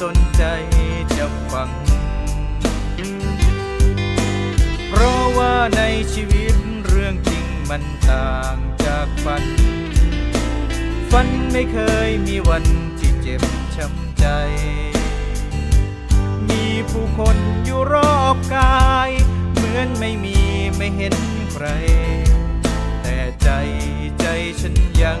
สนใจจะฟัง เพราะว่าในชีวิตเรื่องจริงมันต่างจากฝัน ฝันไม่เคยมีวันที่เจ็บช้ำใจ มีผู้คนอยู่รอบกาย เหมือนไม่มีไม่เห็นใคร แต่ใจใจฉันยัง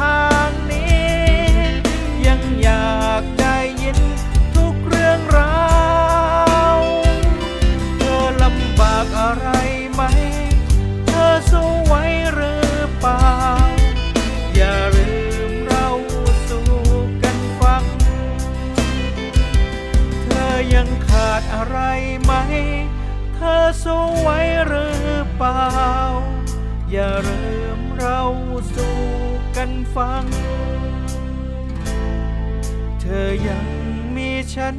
ทางนี้ ยังอยากได้ยินทุกเรื่องราวเธอลำบากอะไรไหม เธอสู้ไหวหรือเปล่า อย่าลืมเราสู่กันฟัง เธอยังขาดอะไรไหม เธอสู้ไหวหรือเปล่า อย่าลืมเราสู่ กันฟัง เธอยังมีฉัน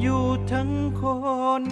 อยู่ทั้งคน